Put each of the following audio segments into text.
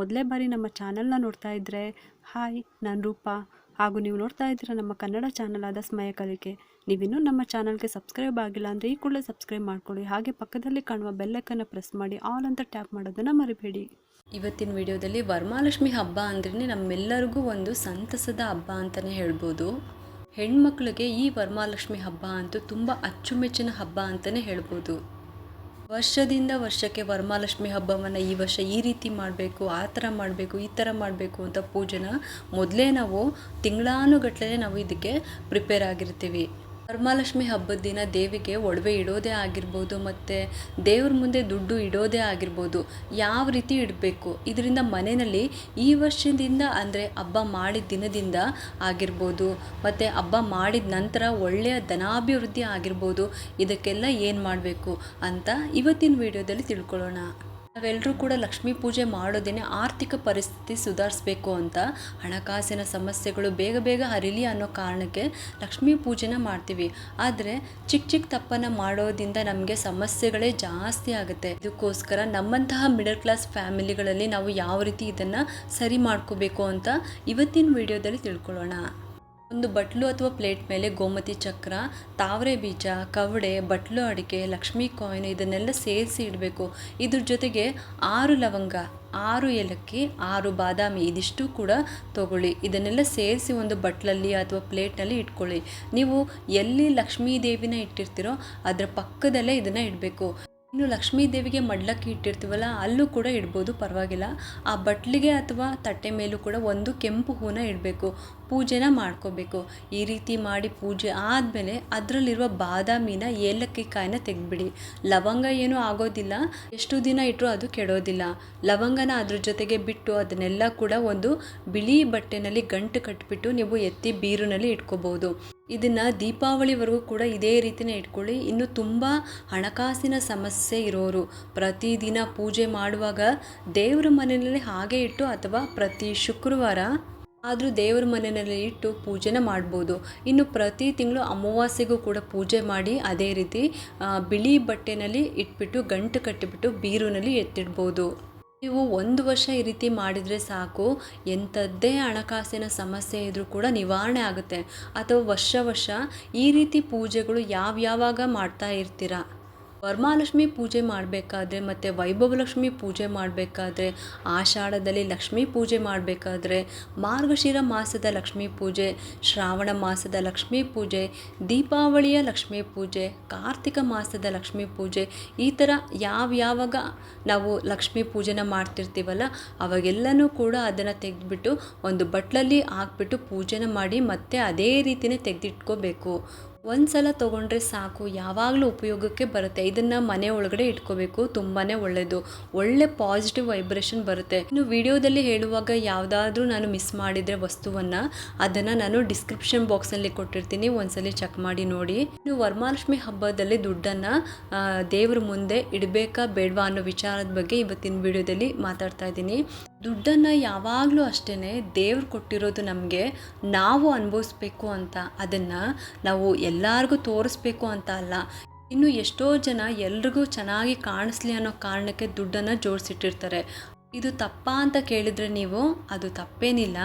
ಮೊದಲೇ ಬಾರಿ ನಮ್ಮ ಚಾನಲ್ನ ನೋಡ್ತಾ ಇದ್ದರೆ ಹಾಯ್, ನಾನು ರೂಪಾ. ಹಾಗೂ ನೀವು ನೋಡ್ತಾ ಇದ್ದೀರಾ ನಮ್ಮ ಕನ್ನಡ ಚಾನಲ್ ಆದ ಸ್ಮಯ ಕಲಿಕೆ. ನೀವಿನ್ನೂ ನಮ್ಮ ಚಾನಲ್ಗೆ ಸಬ್ಸ್ಕ್ರೈಬ್ ಆಗಿಲ್ಲ ಅಂದರೆ ಈ ಕೂಡಲೇ ಸಬ್ಸ್ಕ್ರೈಬ್ ಮಾಡ್ಕೊಳ್ಳಿ. ಹಾಗೆ ಪಕ್ಕದಲ್ಲಿ ಕಾಣುವ ಬೆಲ್ಲಕ್ಕನ್ನು ಪ್ರೆಸ್ ಮಾಡಿ, ಆಲ್ ಅಂತ ಟ್ಯಾಪ್ ಮಾಡೋದನ್ನು ಮರಿಬೇಡಿ. ಇವತ್ತಿನ ವಿಡಿಯೋದಲ್ಲಿ ವರಮಹಾಲಕ್ಷ್ಮಿ ಹಬ್ಬ ಅಂದ್ರೇ ನಮ್ಮೆಲ್ಲರಿಗೂ ಒಂದು ಸಂತಸದ ಹಬ್ಬ ಅಂತಲೇ ಹೇಳ್ಬೋದು. ಹೆಣ್ಮಕ್ಳಿಗೆ ಈ ವರ್ಮಾಲಕ್ಷ್ಮಿ ಹಬ್ಬ ಅಂತೂ ತುಂಬ ಅಚ್ಚುಮೆಚ್ಚಿನ ಹಬ್ಬ ಅಂತಲೇ ಹೇಳ್ಬೋದು. ವರ್ಷದಿಂದ ವರ್ಷಕ್ಕೆ ವರಮಹಾಲಕ್ಷ್ಮಿ ಹಬ್ಬವನ್ನು ಈ ವರ್ಷ ಈ ರೀತಿ ಮಾಡಬೇಕು, ಆ ಥರ ಮಾಡಬೇಕು, ಈ ಥರ ಮಾಡಬೇಕು ಅಂತ ಪೂಜೆನ ಮೊದಲೇ ನಾವು ತಿಂಗಳಾನುಗಟ್ಟಲೆ ನಾವು ಇದಕ್ಕೆ ಪ್ರಿಪೇರ್ ಆಗಿರ್ತೀವಿ. ವರಮಹಾಲಕ್ಷ್ಮಿ ಹಬ್ಬದ ದಿನ ದೇವಿಗೆ ಒಡವೆ ಇಡೋದೇ ಆಗಿರ್ಬೋದು ಮತ್ತು ದೇವ್ರ ಮುಂದೆ ದುಡ್ಡು ಇಡೋದೇ ಆಗಿರ್ಬೋದು ಯಾವ ರೀತಿ ಇಡಬೇಕು? ಇದರಿಂದ ಮನೆಯಲ್ಲಿ ಈ ವರ್ಷದಿಂದ ಅಂದರೆ ಹಬ್ಬ ಮಾಡಿದ ದಿನದಿಂದ ಆಗಿರ್ಬೋದು ಮತ್ತು ಹಬ್ಬ ಮಾಡಿದ ನಂತರ ಒಳ್ಳೆಯ ಧನಾಭಿವೃದ್ಧಿ ಆಗಿರ್ಬೋದು ಇದಕ್ಕೆಲ್ಲ ಏನು ಮಾಡಬೇಕು ಅಂತ ಇವತ್ತಿನ ವಿಡಿಯೋದಲ್ಲಿ ತಿಳ್ಕೊಳ್ಳೋಣ. ನಾವೆಲ್ಲರೂ ಕೂಡ ಲಕ್ಷ್ಮೀ ಪೂಜೆ ಮಾಡೋದೇನೆ ಆರ್ಥಿಕ ಪರಿಸ್ಥಿತಿ ಸುಧಾರಿಸ್ಬೇಕು ಅಂತ ಹಣಕಾಸಿನ ಸಮಸ್ಯೆಗಳು ಬೇಗ ಬೇಗ ಹರಿಲಿ ಅನ್ನೋ ಕಾರಣಕ್ಕೆ ಲಕ್ಷ್ಮೀ ಪೂಜೆನ ಮಾಡ್ತೀವಿ. ಆದರೆ ಚಿಕ್ಕ ಚಿಕ್ಕ ತಪ್ಪನ್ನು ಮಾಡೋದ್ರಿಂದ ನಮಗೆ ಸಮಸ್ಯೆಗಳೇ ಜಾಸ್ತಿ ಆಗುತ್ತೆ. ಇದಕ್ಕೋಸ್ಕರ ನಮ್ಮಂತಹ ಮಿಡಲ್ ಕ್ಲಾಸ್ ಫ್ಯಾಮಿಲಿಗಳಲ್ಲಿ ನಾವು ಯಾವ ರೀತಿ ಇದನ್ನು ಸರಿ ಮಾಡ್ಕೋಬೇಕು ಅಂತ ಇವತ್ತಿನ ವಿಡಿಯೋದಲ್ಲಿ ತಿಳ್ಕೊಳ್ಳೋಣ. ಒಂದು ಬಟ್ಲು ಅಥವಾ ಪ್ಲೇಟ್ ಮೇಲೆ ಗೋಮತಿ ಚಕ್ರ, ತಾವರೆ ಬೀಜ, ಕವಡೆ, ಬಟ್ಲು ಅಡಿಕೆ, ಲಕ್ಷ್ಮೀ ಕಾಯಿನ್ ಇದನ್ನೆಲ್ಲ ಸೇರಿಸಿ ಇಡಬೇಕು. ಇದ್ರ ಜೊತೆಗೆ ಆರು ಲವಂಗ, ಆರು ಏಲಕ್ಕಿ, ಆರು ಬಾದಾಮಿ ಇದಿಷ್ಟು ಕೂಡ ತಗೊಳ್ಳಿ. ಇದನ್ನೆಲ್ಲ ಸೇರಿಸಿ ಒಂದು ಬಟ್ಲಲ್ಲಿ ಅಥವಾ ಪ್ಲೇಟ್ನಲ್ಲಿ ಇಟ್ಕೊಳ್ಳಿ. ನೀವು ಎಲ್ಲಿ ಲಕ್ಷ್ಮೀ ದೇವಿನ ಇಟ್ಟಿರ್ತೀರೋ ಅದರ ಪಕ್ಕದಲ್ಲೇ ಇದನ್ನು ಇಡಬೇಕು. ಇನ್ನು ಲಕ್ಷ್ಮೀ ದೇವಿಗೆ ಮಡ್ಲಕ್ಕಿ ಇಟ್ಟಿರ್ತೀವಲ್ಲ, ಅಲ್ಲೂ ಕೂಡ ಇಡ್ಬೋದು, ಪರವಾಗಿಲ್ಲ. ಆ ಬಟ್ಲಿಗೆ ಅಥವಾ ತಟ್ಟೆ ಮೇಲೂ ಕೂಡ ಒಂದು ಕೆಂಪು ಹೂನ ಇಡಬೇಕು, ಪೂಜೆನ ಮಾಡ್ಕೋಬೇಕು. ಈ ರೀತಿ ಮಾಡಿ ಪೂಜೆ ಆದಮೇಲೆ ಅದರಲ್ಲಿರುವ ಬಾದಾಮಿನ ಏಲಕ್ಕಿ ಕಾಯಿನ ತೆಗೆದ್ಬಿಡಿ. ಲವಂಗ ಏನೂ ಆಗೋದಿಲ್ಲ, ಎಷ್ಟು ದಿನ ಇಟ್ಟರೂ ಅದು ಕೆಡೋದಿಲ್ಲ. ಲವಂಗನ ಅದ್ರ ಜೊತೆಗೆ ಬಿಟ್ಟು ಅದನ್ನೆಲ್ಲ ಕೂಡ ಒಂದು ಬಿಳಿ ಬಟ್ಟೆನಲ್ಲಿ ಗಂಟು ಕಟ್ಬಿಟ್ಟು ನೀವು ಎತ್ತಿ ಬೀರಿನಲ್ಲಿ ಇಟ್ಕೋಬೋದು. ಇದನ್ನು ದೀಪಾವಳಿವರೆಗೂ ಕೂಡ ಇದೇ ರೀತಿನೇ ಇಟ್ಕೊಳ್ಳಿ. ಇನ್ನು ತುಂಬ ಹಣಕಾಸಿನ ಸಮಸ್ಯೆ ಇರೋರು, ಪ್ರತಿದಿನ ಪೂಜೆ ಮಾಡುವಾಗ ದೇವರ ಮನೆಯಲ್ಲಿ ಹಾಗೆ ಇಟ್ಟು ಅಥವಾ ಪ್ರತಿ ಶುಕ್ರವಾರ ಆದರೂ ದೇವರ ಮನೆಯಲ್ಲಿ ಇಟ್ಟು ಪೂಜೆನ ಮಾಡ್ಬೋದು. ಇನ್ನು ಪ್ರತಿ ತಿಂಗಳು ಅಮಾವಾಸ್ಯೆಗೂ ಕೂಡ ಪೂಜೆ ಮಾಡಿ ಅದೇ ರೀತಿ ಬಿಳಿ ಬಟ್ಟೆನಲ್ಲಿ ಇಟ್ಬಿಟ್ಟು, ಗಂಟು ಕಟ್ಟಿಬಿಟ್ಟು ಬೀರುನಲ್ಲಿ ಎತ್ತಿಡ್ಬೋದು. ನೀವು ಒಂದು ವರ್ಷ ಈ ರೀತಿ ಮಾಡಿದರೆ ಸಾಕು, ಎಂಥದ್ದೇ ಹಣಕಾಸಿನ ಸಮಸ್ಯೆ ಇದ್ದರೂ ಕೂಡ ನಿವಾರಣೆ ಆಗುತ್ತೆ. ಅಥವಾ ವರ್ಷ ವರ್ಷ ಈ ರೀತಿ ಪೂಜೆಗಳು ಯಾವ ಯಾವಾಗ ಮಾಡ್ತಾ ಇರ್ತೀರಾ? ವರಮಹಾಲಕ್ಷ್ಮಿ ಪೂಜೆ ಮಾಡಬೇಕಾದ್ರೆ ಮತ್ತು ವೈಭವಲಕ್ಷ್ಮಿ ಪೂಜೆ ಮಾಡಬೇಕಾದ್ರೆ ಆಷಾಢದಲ್ಲಿ ಲಕ್ಷ್ಮೀ ಪೂಜೆ ಮಾಡಬೇಕಾದ್ರೆ ಮಾರ್ಗಶಿರ ಮಾಸದ ಲಕ್ಷ್ಮೀ ಪೂಜೆ, ಶ್ರಾವಣ ಮಾಸದ ಲಕ್ಷ್ಮೀ ಪೂಜೆ, ದೀಪಾವಳಿಯ ಲಕ್ಷ್ಮೀ ಪೂಜೆ, ಕಾರ್ತಿಕ ಮಾಸದ ಲಕ್ಷ್ಮೀ ಪೂಜೆ, ಈ ಥರ ಯಾವ್ಯಾವಾಗ ನಾವು ಲಕ್ಷ್ಮೀ ಪೂಜೆನ ಮಾಡ್ತಿರ್ತೀವಲ್ಲ, ಅವಾಗೆಲ್ಲನೂ ಕೂಡ ಅದನ್ನು ತೆಗೆದುಬಿಟ್ಟು ಒಂದು ಬಟ್ಲಲ್ಲಿ ಹಾಕ್ಬಿಟ್ಟು ಪೂಜೆನ ಮಾಡಿ ಮತ್ತೆ ಅದೇ ರೀತಿಯೇ ತೆಗೆದಿಟ್ಕೋಬೇಕು. ಒಂದು ಸಲ ತೊಗೊಂಡ್ರೆ ಸಾಕು, ಯಾವಾಗಲೂ ಉಪಯೋಗಕ್ಕೆ ಬರುತ್ತೆ. ಇದನ್ನು ಮನೆ ಒಳಗಡೆ ಇಟ್ಕೋಬೇಕು ತುಂಬಾ ಒಳ್ಳೆಯದು ಒಳ್ಳೆ ಪಾಸಿಟಿವ್ ವೈಬ್ರೇಷನ್ ಬರುತ್ತೆ. ಇನ್ನು ವಿಡಿಯೋದಲ್ಲಿ ಹೇಳುವಾಗ ಯಾವುದಾದ್ರೂ ನಾನು ಮಿಸ್ ಮಾಡಿದರೆ ವಸ್ತುವನ್ನು, ಅದನ್ನು ನಾನು ಡಿಸ್ಕ್ರಿಪ್ಷನ್ ಬಾಕ್ಸಲ್ಲಿ ಕೊಟ್ಟಿರ್ತೀನಿ, ಒಂದ್ಸಲಿ ಚೆಕ್ ಮಾಡಿ ನೋಡಿ. ಇನ್ನು ವರಮಹಾಲಕ್ಷ್ಮಿ ಹಬ್ಬದಲ್ಲಿ ದುಡ್ಡನ್ನು ದೇವ್ರ ಮುಂದೆ ಇಡಬೇಕಾ ಬೇಡವಾ ಅನ್ನೋ ವಿಚಾರದ ಬಗ್ಗೆ ಇವತ್ತಿನ ವಿಡಿಯೋದಲ್ಲಿ ಮಾತಾಡ್ತಾ ಇದ್ದೀನಿ. ದುಡ್ಡನ್ನು ಯಾವಾಗಲೂ ಅಷ್ಟೇ ದೇವ್ರು ಕೊಟ್ಟಿರೋದು ನಮಗೆ ನಾವು ಅನುಭವಿಸ್ಬೇಕು ಅಂತ. ಅದನ್ನು ನಾವು ಎಲ್ಲರಿಗೂ ತೋರಿಸ್ಬೇಕು ಅಂತ ಅಲ್ಲ. ಇನ್ನು ಎಷ್ಟೋ ಜನ ಎಲ್ರಿಗೂ ಚೆನ್ನಾಗಿ ಕಾಣಿಸ್ಲಿ ಅನ್ನೋ ಕಾರಣಕ್ಕೆ ದುಡ್ಡನ್ನು ಜೋಡಿಸಿಟ್ಟಿರ್ತಾರೆ. ಇದು ತಪ್ಪಾ ಅಂತ ಕೇಳಿದರೆ ನೀವು ಅದು ತಪ್ಪೇನಿಲ್ಲ.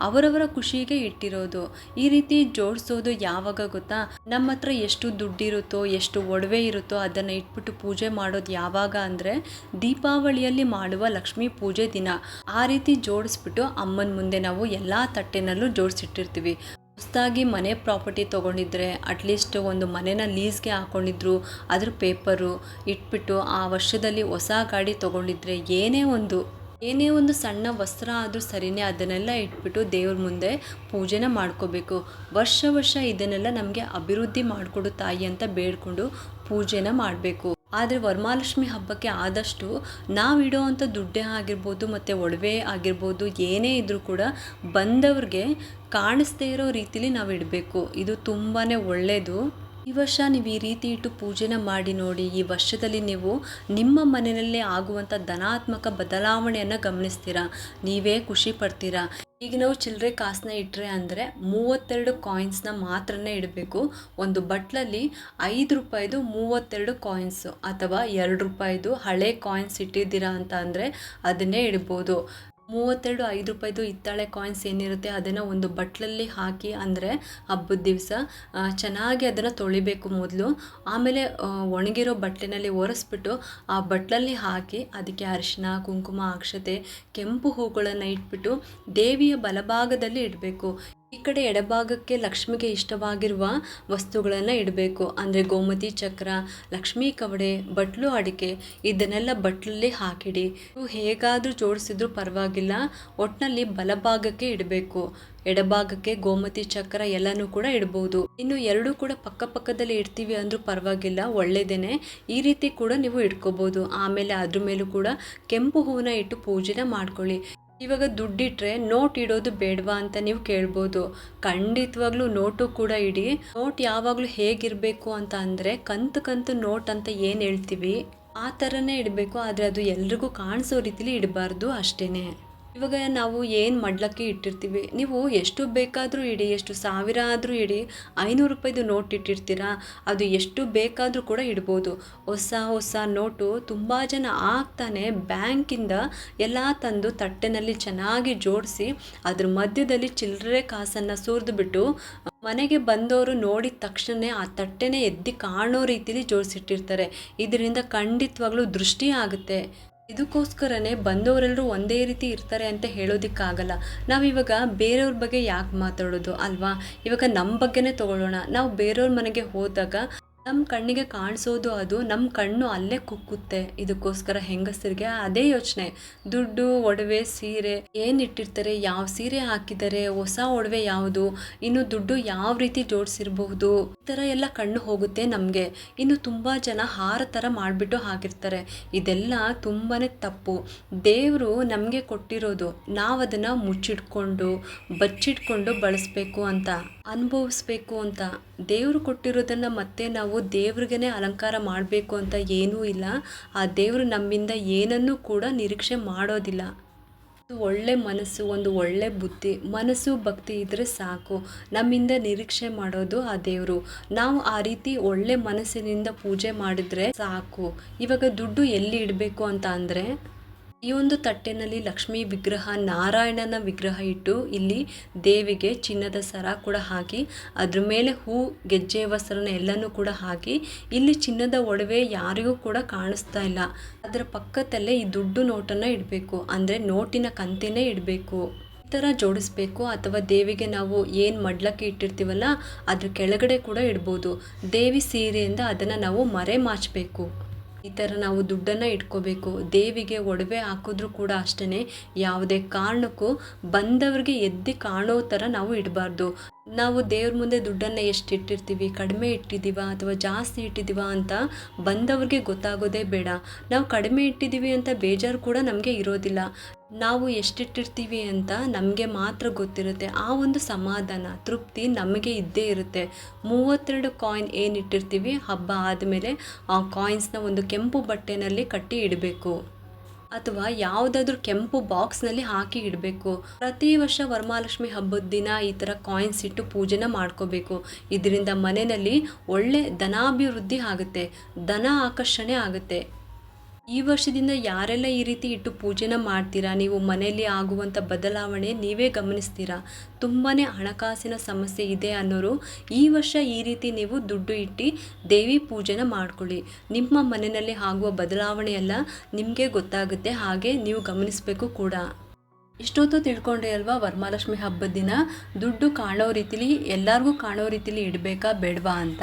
ಅವರವರ ಖುಷಿಗೆ ಇಟ್ಟಿರೋದು. ಈ ರೀತಿ ಜೋಡಿಸೋದು ಯಾವಾಗ ಗೊತ್ತಾ? ನಮ್ಮ ಹತ್ರ ಎಷ್ಟು ದುಡ್ಡಿರುತ್ತೋ, ಎಷ್ಟು ಒಡವೆ ಇರುತ್ತೋ ಅದನ್ನು ಇಟ್ಬಿಟ್ಟು ಪೂಜೆ ಮಾಡೋದು ಯಾವಾಗ ಅಂದರೆ ದೀಪಾವಳಿಯಲ್ಲಿ ಮಾಡುವ ಲಕ್ಷ್ಮೀ ಪೂಜೆ ದಿನ. ಆ ರೀತಿ ಜೋಡಿಸ್ಬಿಟ್ಟು ಅಮ್ಮನ ಮುಂದೆ ನಾವು ಎಲ್ಲ ತಟ್ಟೆನಲ್ಲೂ ಜೋಡಿಸಿಟ್ಟಿರ್ತೀವಿ. ಹೊಸದಾಗಿ ಮನೆ ಪ್ರಾಪರ್ಟಿ ತೊಗೊಂಡಿದ್ರೆ ಅಟ್ಲೀಸ್ಟ್ ಒಂದು ಮನೆನ ಲೀಸ್ಗೆ ಹಾಕ್ಕೊಂಡಿದ್ರು ಅದ್ರ ಪೇಪರು ಇಟ್ಬಿಟ್ಟು ಆ ವರ್ಷದಲ್ಲಿ ಹೊಸ ಗಾಡಿ ತೊಗೊಂಡಿದ್ರೆ ಏನೇ ಒಂದು ಏನೇ ಒಂದು ಸಣ್ಣ ವಸ್ತ್ರ ಆದರೂ ಸರಿನೇ ಅದನ್ನೆಲ್ಲ ಇಟ್ಬಿಟ್ಟು ದೇವ್ರ ಮುಂದೆ ಪೂಜೆನ ಮಾಡ್ಕೋಬೇಕು. ವರ್ಷ ವರ್ಷ ಇದನ್ನೆಲ್ಲ ನಮಗೆ ಅಭಿವೃದ್ಧಿ ಮಾಡಿಕೊಡು ತಾಯಿ ಅಂತ ಬೇಡ್ಕೊಂಡು ಪೂಜೆನ ಮಾಡಬೇಕು. ಆದರೆ ವರಮಹಾಲಕ್ಷ್ಮಿ ಹಬ್ಬಕ್ಕೆ ಆದಷ್ಟು ನಾವು ಇಡೋವಂಥ ದುಡ್ಡೇ ಆಗಿರ್ಬೋದು ಮತ್ತು ಒಡವೆ ಆಗಿರ್ಬೋದು ಏನೇ ಇದ್ದರೂ ಕೂಡ ಬಂದವ್ರಿಗೆ ಕಾಣಿಸ್ದೇ ಇರೋ ರೀತಿಲಿ ನಾವು ಇಡಬೇಕು. ಇದು ತುಂಬಾ ಒಳ್ಳೆಯದು ಈ ವರ್ಷ ನೀವು ಈ ರೀತಿ ಇಟ್ಟು ಪೂಜೆನ ಮಾಡಿ ನೋಡಿ, ಈ ವರ್ಷದಲ್ಲಿ ನೀವು ನಿಮ್ಮ ಮನೆಯಲ್ಲೇ ಆಗುವಂಥ ಧನಾತ್ಮಕ ಬದಲಾವಣೆಯನ್ನು ಗಮನಿಸ್ತೀರಾ? ನೀವೇ ಖುಷಿ ಪಡ್ತೀರಾ? ಈಗ ನಾವು ಚಿಲ್ಲರೆ ಕಾಸನ್ನ ಇಟ್ಟರೆ ಅಂದರೆ ಮೂವತ್ತೆರಡು ಕಾಯಿನ್ಸ್ನ ಮಾತ್ರನೇ ಇಡಬೇಕು. ಒಂದು ಬಟ್ಲಲ್ಲಿ ಐದು ರೂಪಾಯಿದು ಮೂವತ್ತೆರಡು ಕಾಯಿನ್ಸು ಅಥವಾ ಎರಡು ರೂಪಾಯಿದು ಹಳೆ ಕಾಯಿನ್ಸ್ ಇಟ್ಟಿದ್ದೀರಾ ಅಂತ ಅಂದರೆ ಅದನ್ನೇ ಇಡ್ಬೋದು. ಮೂವತ್ತೆರಡು, ಐದು ರೂಪಾಯಿದು ಹಿತ್ತಾಳೆ ಕಾಯಿನ್ಸ್ ಏನಿರುತ್ತೆ ಅದನ್ನು ಒಂದು ಬಟ್ಲಲ್ಲಿ ಹಾಕಿ ಅಂದರೆ ಹಬ್ಬದ ದಿವಸ ಚೆನ್ನಾಗಿ ಅದನ್ನು ತೊಳಿಬೇಕು ಮೊದಲು. ಆಮೇಲೆ ಒಣಗಿರೋ ಬಟ್ಟೆನಲ್ಲಿ ಒರೆಸ್ಬಿಟ್ಟು ಆ ಬಟ್ಲಲ್ಲಿ ಹಾಕಿ ಅದಕ್ಕೆ ಅರಿಶಿನ ಕುಂಕುಮ, ಅಕ್ಷತೆ, ಕೆಂಪು ಹೂಗಳನ್ನು ಇಟ್ಬಿಟ್ಟು ದೇವಿಯ ಬಲಭಾಗದಲ್ಲಿ ಇಡಬೇಕು. ಈ ಕಡೆ ಎಡಭಾಗಕ್ಕೆ ಲಕ್ಷ್ಮಿಗೆ ಇಷ್ಟವಾಗಿರುವ ವಸ್ತುಗಳನ್ನು ಇಡಬೇಕು. ಅಂದರೆ ಗೋಮತಿ ಚಕ್ರ, ಲಕ್ಷ್ಮೀ ಕವಡೆ, ಬಟ್ಲು ಅಡಿಕೆ, ಇದನ್ನೆಲ್ಲ ಬಟ್ಲಲ್ಲಿ ಹಾಕಿಡಿ. ನೀವು ಹೇಗಾದರೂ ಜೋಡಿಸಿದ್ರು ಪರವಾಗಿಲ್ಲ ಒಟ್ಟಿನಲ್ಲಿ ಬಲಭಾಗಕ್ಕೆ ಇಡಬೇಕು. ಎಡಭಾಗಕ್ಕೆ ಗೋಮತಿ ಚಕ್ರ ಎಲ್ಲನೂ ಕೂಡ ಇಡ್ಬೋದು. ಇನ್ನು ಎರಡೂ ಕೂಡ ಪಕ್ಕ ಪಕ್ಕದಲ್ಲಿ ಇಡ್ತೀವಿ ಅಂದ್ರೂ ಪರವಾಗಿಲ್ಲ, ಒಳ್ಳೇದೇನೆ. ಈ ರೀತಿ ಕೂಡ ನೀವು ಇಟ್ಕೋಬೋದು. ಆಮೇಲೆ ಅದ್ರ ಮೇಲೂ ಕೂಡ ಕೆಂಪು ಹೂವನ್ನ ಇಟ್ಟು ಪೂಜೆನ ಮಾಡ್ಕೊಳ್ಳಿ. ಇವಾಗ ದುಡ್ಡಿಟ್ರೆ ನೋಟ್ ಇಡೋದು ಬೇಡವಾ ಅಂತ ನೀವು ಕೇಳ್ಬೋದು. ಖಂಡಿತವಾಗ್ಲೂ ನೋಟು ಕೂಡ ಇಡಿ. ನೋಟ್ ಯಾವಾಗಲೂ ಹೇಗಿರಬೇಕು ಅಂತ ಅಂದರೆ ಕಂತು ಕಂತು ನೋಟ್ ಅಂತ ಏನು ಹೇಳ್ತೀವಿ? ಆ ಥರನೇ ಇಡಬೇಕು, ಆದರೆ ಅದು ಎಲ್ರಿಗೂ ಕಾಣಿಸೋ ರೀತಿಲಿ ಇಡಬಾರ್ದು ಅಷ್ಟೇನೆ. ಇವಾಗ ನಾವು ಏನು ಮಡ್ಲಕ್ಕೆ ಇಟ್ಟಿರ್ತೀವಿ? ನೀವು ಎಷ್ಟು ಬೇಕಾದರೂ ಇಡಿ, ಎಷ್ಟು ಸಾವಿರ ಆದರೂ ಇಡಿ, ಐನೂರು ರೂಪಾಯಿದು ನೋಟ್ ಇಟ್ಟಿರ್ತೀರಾ? ಅದು ಎಷ್ಟು ಬೇಕಾದರೂ ಕೂಡ ಇಡ್ಬೋದು. ಹೊಸ ಹೊಸ ನೋಟು ತುಂಬ ಜನ ಆಗ್ತಾನೆ ಬ್ಯಾಂಕಿಂದ ಎಲ್ಲ ತಂದು ತಟ್ಟೆನಲ್ಲಿ ಚೆನ್ನಾಗಿ ಜೋಡಿಸಿ ಅದ್ರ ಮಧ್ಯದಲ್ಲಿ ಚಿಲ್ಲರೆ ಕಾಸನ್ನು ಸುರಿದ್ಬಿಟ್ಟು ಮನೆಗೆ ಬಂದವರು ನೋಡಿದ ತಕ್ಷಣ ಆ ತಟ್ಟೆನೇ ಎದ್ದು ಕಾಣೋ ರೀತಿಲಿ ಜೋಡಿಸಿಟ್ಟಿರ್ತಾರೆ. ಇದರಿಂದ ಖಂಡಿತವಾಗ್ಲೂ ದೃಷ್ಟಿ ಆಗುತ್ತೆ. ಇದಕ್ಕೋಸ್ಕರನೇ ಬಂದವರೆಲ್ಲರೂ ಒಂದೇ ರೀತಿ ಇರ್ತಾರೆ ಅಂತ ಹೇಳೋದಕ್ಕಾಗಲ್ಲ. ನಾವಿವಾಗ ಬೇರೆಯವ್ರ ಬಗ್ಗೆ ಯಾಕೆ ಮಾತಾಡೋದು ಅಲ್ವಾ? ಇವಾಗ ನಮ್ಮ ಬಗ್ಗೆನೇ ತಗೊಳ್ಳೋಣ. ನಾವು ಬೇರೆಯವ್ರ ಮನೆಗೆ ಹೋದಾಗ ನಮ್ಮ ಕಣ್ಣಿಗೆ ಕಾಣಿಸೋದು ಅದು ನಮ್ಮ ಕಣ್ಣು ಅಲ್ಲೇ ಕುಕ್ಕುತ್ತೆ. ಇದಕ್ಕೋಸ್ಕರ ಹೆಂಗಸರಿಗೆ ಅದೇ ಯೋಚನೆ. ದುಡ್ಡು, ಒಡವೆ, ಸೀರೆ, ಏನು ಇಟ್ಟಿರ್ತಾರೆ, ಯಾವ ಸೀರೆ ಹಾಕಿದ್ದಾರೆ, ಹೊಸ ಒಡವೆ ಯಾವುದು, ಇನ್ನು ದುಡ್ಡು ಯಾವ ರೀತಿ ಜೋಡಿಸಿರಬಹುದು, ಈ ಥರ ಎಲ್ಲ ಕಣ್ಣು ಹೋಗುತ್ತೆ ನಮಗೆ. ಇನ್ನು ತುಂಬ ಜನ ಹಾರ ಥರ ಮಾಡಿಬಿಟ್ಟು ಹಾಕಿರ್ತಾರೆ ಇದೆಲ್ಲ ತುಂಬಾ ತಪ್ಪು. ದೇವರು ನಮಗೆ ಕೊಟ್ಟಿರೋದು, ನಾವು ಅದನ್ನು ಮುಚ್ಚಿಟ್ಕೊಂಡು, ಬಚ್ಚಿಟ್ಕೊಂಡು ಬಳಸಬೇಕು ಅಂತ, ಅನುಭವಿಸ್ಬೇಕು ಅಂತ. ದೇವರು ಕೊಟ್ಟಿರೋದನ್ನು ಮತ್ತೆ ನಾವು ದೇವ್ರಿಗೇ ಅಲಂಕಾರ ಮಾಡಬೇಕು ಅಂತ ಏನೂ ಇಲ್ಲ. ಆ ದೇವರು ನಮ್ಮಿಂದ ಏನನ್ನೂ ಕೂಡ ನಿರೀಕ್ಷೆ ಮಾಡೋದಿಲ್ಲ. ಒಳ್ಳೆ ಮನಸ್ಸು, ಒಂದು ಒಳ್ಳೆ ಬುದ್ಧಿ, ಮನಸ್ಸು ಭಕ್ತಿ ಇದ್ದರೆ ಸಾಕು. ನಮ್ಮಿಂದ ನಿರೀಕ್ಷೆ ಮಾಡೋದು ಆ ದೇವರು. ನಾವು ಆ ರೀತಿ ಒಳ್ಳೆ ಮನಸ್ಸಿನಿಂದ ಪೂಜೆ ಮಾಡಿದ್ರೆ ಸಾಕು. ಇವಾಗ ದುಡ್ಡು ಎಲ್ಲಿ ಇಡಬೇಕು ಅಂತ ಅಂದರೆ ಈ ಒಂದು ತಟ್ಟೆನಲ್ಲಿ ಲಕ್ಷ್ಮೀ ವಿಗ್ರಹ, ನಾರಾಯಣನ ವಿಗ್ರಹ ಇಟ್ಟು ಇಲ್ಲಿ ದೇವಿಗೆ ಚಿನ್ನದ ಸರ ಕೂಡ ಹಾಕಿ, ಅದ್ರ ಮೇಲೆ ಹೂ, ಗೆಜ್ಜೆ, ವಸ್ತ್ರನ ಎಲ್ಲನೂ ಕೂಡ ಹಾಕಿ, ಇಲ್ಲಿ ಚಿನ್ನದ ಒಡವೆ ಯಾರಿಗೂ ಕೂಡ ಕಾಣಿಸ್ತಾ ಇಲ್ಲ. ಅದರ ಪಕ್ಕದಲ್ಲೇ ಈ ದುಡ್ಡು ನೋಟನ್ನು ಇಡಬೇಕು, ಅಂದರೆ ನೋಟಿನ ಕಂತೆನೇ ಇಡಬೇಕು. ಈ ಥರ ಜೋಡಿಸ್ಬೇಕು, ಅಥವಾ ದೇವಿಗೆ ನಾವು ಏನು ಮಡ್ಲಕ್ಕೆ ಇಟ್ಟಿರ್ತೀವಲ್ಲ, ಅದ್ರ ಕೆಳಗಡೆ ಕೂಡ ಇಡ್ಬೋದು. ದೇವಿ ಸೀರೆಯಿಂದ ಅದನ್ನು ನಾವು ಮರೆ ಮಾಚಬೇಕು. ಈ ಥರ ನಾವು ದುಡ್ಡನ್ನು ಇಟ್ಕೋಬೇಕು. ದೇವಿಗೆ ಒಡವೆ ಹಾಕಿದ್ರೂ ಕೂಡ ಅಷ್ಟೇ ಯಾವುದೇ ಕಾರಣಕ್ಕೂ ಬಂದವ್ರಿಗೆ ಎದ್ದು ಕಾಣೋ ಥರ ನಾವು ಇಡಬಾರ್ದು. ನಾವು ದೇವ್ರ ಮುಂದೆ ದುಡ್ಡನ್ನು ಎಷ್ಟು ಇಟ್ಟಿರ್ತೀವಿ ಕಡಿಮೆ ಇಟ್ಟಿದ್ದೀವ ಅಥವಾ ಜಾಸ್ತಿ ಇಟ್ಟಿದ್ದೀವ ಅಂತ ಬಂದವ್ರಿಗೆ ಗೊತ್ತಾಗೋದೇ ಬೇಡ. ನಾವು ಕಡಿಮೆ ಇಟ್ಟಿದ್ದೀವಿ ಅಂತ ಬೇಜಾರು ಕೂಡ ನಮಗೆ ಇರೋದಿಲ್ಲ. ನಾವು ಎಷ್ಟಿಟ್ಟಿರ್ತೀವಿ ಅಂತ ನಮಗೆ ಮಾತ್ರ ಗೊತ್ತಿರುತ್ತೆ. ಆ ಒಂದು ಸಮಾಧಾನ, ತೃಪ್ತಿ ನಮಗೆ ಇದ್ದೇ ಇರುತ್ತೆ. ಮೂವತ್ತೆರಡು ಕಾಯಿನ್ ಏನು ಇಟ್ಟಿರ್ತೀವಿ? ಹಬ್ಬ ಆದಮೇಲೆ ಆ ಕಾಯಿನ್ಸ್ನ ಒಂದು ಕೆಂಪು ಬಟ್ಟೆನಲ್ಲಿ ಕಟ್ಟಿ ಇಡಬೇಕು. ಅಥವಾ ಯಾವುದಾದ್ರೂ ಕೆಂಪು ಬಾಕ್ಸ್ನಲ್ಲಿ ಹಾಕಿ ಇಡಬೇಕು. ಪ್ರತಿ ವರ್ಷ ವರಮಹಾಲಕ್ಷ್ಮಿ ಹಬ್ಬದ ದಿನ ಈ ಥರ ಕಾಯಿನ್ಸ್ ಇಟ್ಟು ಪೂಜೆನ ಮಾಡ್ಕೋಬೇಕು. ಇದರಿಂದ ಮನೆಯಲ್ಲಿ ಒಳ್ಳೆ ಧನಾಭಿವೃದ್ಧಿ ಆಗುತ್ತೆ. ಧನ ಆಕರ್ಷಣೆ ಆಗುತ್ತೆ. ಈ ವರ್ಷದಿಂದ ಯಾರೆಲ್ಲ ಈ ರೀತಿ ಇಟ್ಟು ಪೂಜೆನ ಮಾಡ್ತೀರಾ? ನೀವು ಮನೆಯಲ್ಲಿ ಆಗುವಂಥ ಬದಲಾವಣೆ ನೀವೇ ಗಮನಿಸ್ತೀರಾ? ತುಂಬಾ ಹಣಕಾಸಿನ ಸಮಸ್ಯೆ ಇದೆ ಅನ್ನೋರು ಈ ವರ್ಷ ಈ ರೀತಿ ನೀವು ದುಡ್ಡು ಇಟ್ಟು ದೇವಿ ಪೂಜೆನ ಮಾಡ್ಕೊಳ್ಳಿ. ನಿಮ್ಮ ಮನೆಯಲ್ಲಿ ಆಗುವ ಬದಲಾವಣೆ ಎಲ್ಲ ನಿಮಗೆ ಗೊತ್ತಾಗುತ್ತೆ. ಹಾಗೆ ನೀವು ಗಮನಿಸಬೇಕು ಕೂಡ. ಇಷ್ಟೊತ್ತು ತಿಳ್ಕೊಂಡೆ ಅಲ್ವಾ ವರಮಹಾಲಕ್ಷ್ಮಿ ಹಬ್ಬದ ದಿನ? ದುಡ್ಡು ಕಾಣೋ ರೀತಿಲಿ, ಎಲ್ಲರಿಗೂ ಕಾಣೋ ರೀತಿಲಿ ಇಡಬೇಕಾ ಬೇಡವಾ ಅಂತ?